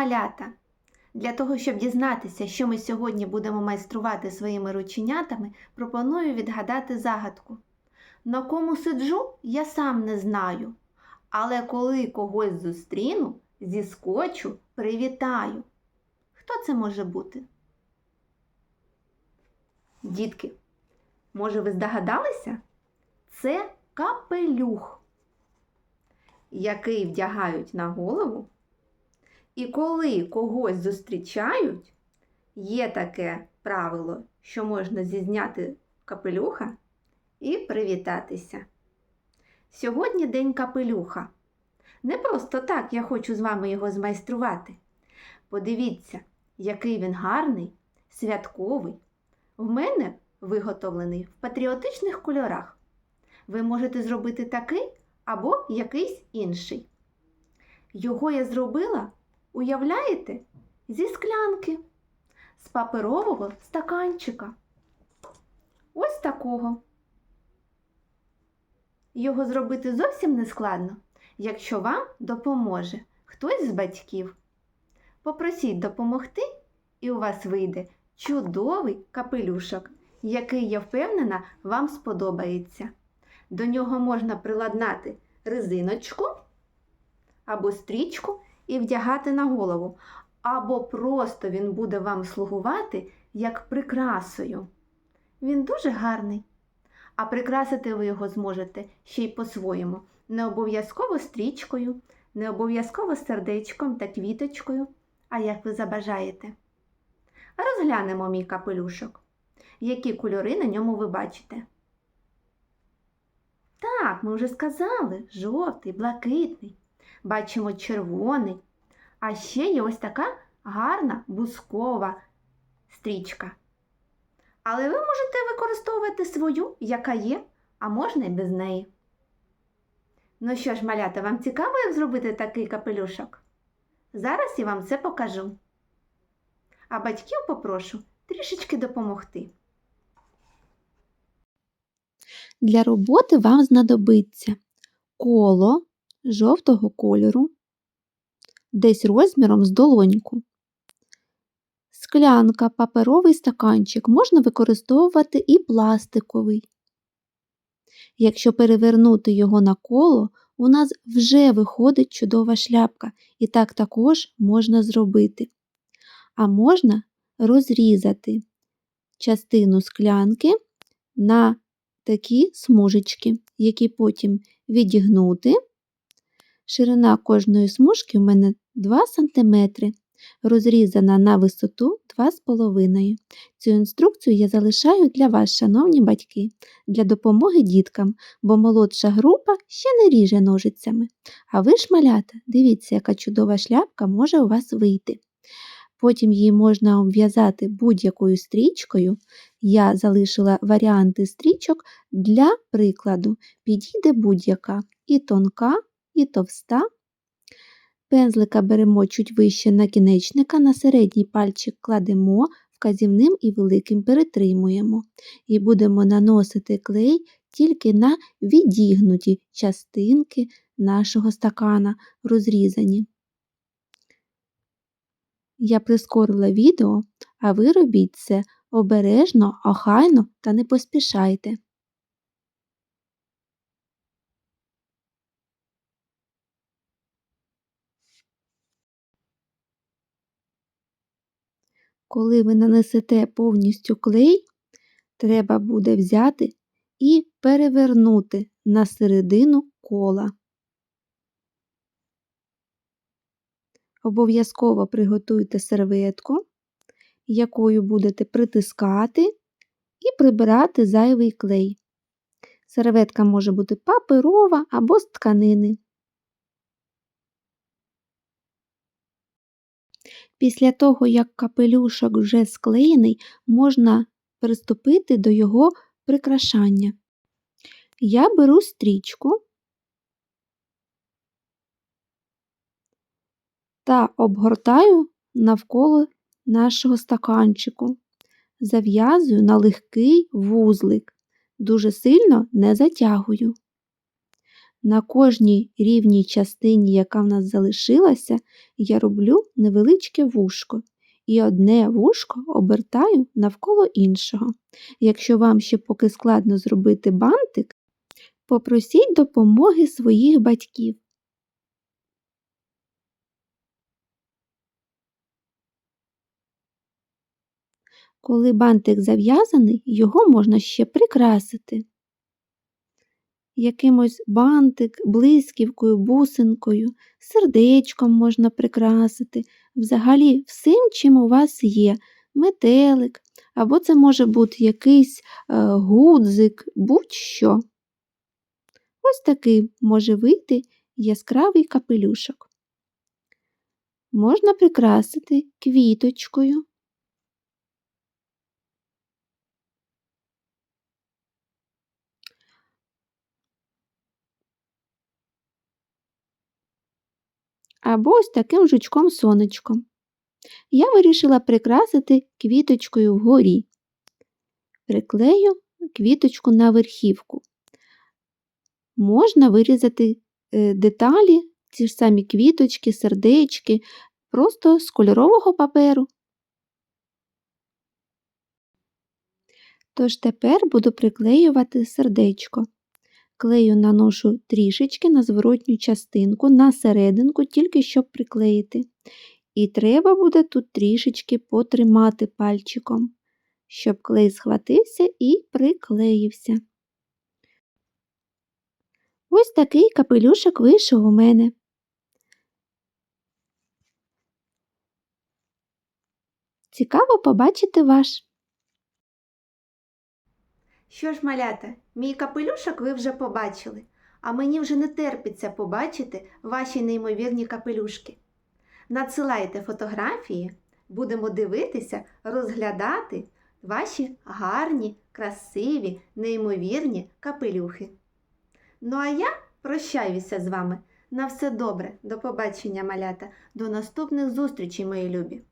малята! Для того, щоб дізнатися, що ми сьогодні будемо майструвати своїми рученятами, пропоную відгадати загадку. На кому сиджу, я сам не знаю, але коли когось зустріну, зіскочу, привітаю. Хто це може бути? Дітки, може ви здогадалися? Це капелюх, який вдягають на голову. І коли когось зустрічають, є таке правило, що можна зізняти капелюха і привітатися. Сьогодні день капелюха. Не просто так я хочу з вами його змайструвати. Подивіться, який він гарний, святковий. В мене виготовлений в патріотичних кольорах. Ви можете зробити такий або якийсь інший. Його я зробила, уявляєте, зі склянки, з паперового стаканчика. Ось такого. Його зробити зовсім не складно, якщо вам допоможе хтось з батьків. Попросіть допомогти, і у вас вийде чудовий капелюшок, який, я впевнена, вам сподобається. До нього можна приладнати резиночку або стрічку і вдягати на голову, або просто він буде вам слугувати як прикрасою. Він дуже гарний. А прикрасити ви його зможете ще й по-своєму, не обов'язково стрічкою, не обов'язково сердечком та квіточкою, а як ви забажаєте. Розглянемо мій капелюшок. Які кольори на ньому ви бачите? Так, ми вже сказали, жовтий, блакитний. Бачимо червоний. А ще є ось така гарна бускова стрічка. Але ви можете використовувати свою, яка є, а можна і без неї. Ну що ж, малята, вам цікаво, як зробити такий капелюшок? Зараз я вам це покажу. А батьків попрошу трішечки допомогти. Для роботи вам знадобиться коло жовтого кольору, десь розміром з долоньку, склянка, паперовий стаканчик, можна використовувати і пластиковий. Якщо перевернути його на коло, у нас вже виходить чудова шляпка, і так також можна зробити. А можна розрізати частину склянки на такі смужечки, які потім відігнути. Ширина кожної смужки у мене 2 см, розрізана на висоту 2,5 Цю інструкцію я залишаю для вас, шановні батьки, для допомоги діткам, бо молодша група ще не ріже ножицями. А ви ж, малята, дивіться, яка чудова шляпка може у вас вийти. Потім її можна обв'язати будь-якою стрічкою. Я залишила варіанти стрічок для прикладу. Підійде будь-яка і тонка, і товста. Пензлика беремо чуть вище накінечника, на середній пальчик кладемо, вказівним і великим перетримуємо. І будемо наносити клей тільки на відігнуті частинки нашого стакана, розрізані. Я прискорила відео, а ви робіть це обережно, охайно та не поспішайте. Коли ви нанесете повністю клей, треба буде взяти і перевернути на середину кола. Обов'язково приготуйте серветку, якою будете притискати і прибирати зайвий клей. Серветка може бути паперова або з тканини. Після того, як капелюшок вже склеєний, можна приступити до його прикрашання. Я беру стрічку та обгортаю навколо нашого стаканчику, зав'язую на легкий вузлик, дуже сильно не затягую. На кожній рівній частині, яка в нас залишилася, я роблю невеличке вушко. І одне вушко обертаю навколо іншого. Якщо вам ще поки складно зробити бантик, попросіть допомоги своїх батьків. Коли бантик зав'язаний, його можна ще прикрасити. Якимось бантик, блисківкою, бусинкою, сердечком можна прикрасити, взагалі всім, чим у вас є, метелик, або це може бути якийсь е, гудзик, будь-що. Ось такий може вийти яскравий капелюшок. Можна прикрасити квіточкою. Або ось таким жучком-сонечком. Я вирішила прикрасити квіточкою вгорі. Приклею квіточку на верхівку. Можна вирізати е, деталі, ті ж самі квіточки, сердечки, просто з кольорового паперу. Тож тепер буду приклеювати сердечко. Клею наношу трішечки на зворотню частинку, на серединку, тільки щоб приклеїти. І треба буде тут трішечки потримати пальчиком, щоб клей схватився і приклеївся. Ось такий капелюшок вийшов у мене. Цікаво побачити ваш. Що ж, малята, мій капелюшок ви вже побачили, а мені вже не терпиться побачити ваші неймовірні капелюшки. Надсилайте фотографії, будемо дивитися, розглядати ваші гарні, красиві, неймовірні капелюхи. Ну а я прощаюся з вами. На все добре, до побачення, малята, до наступних зустрічей, мої любі!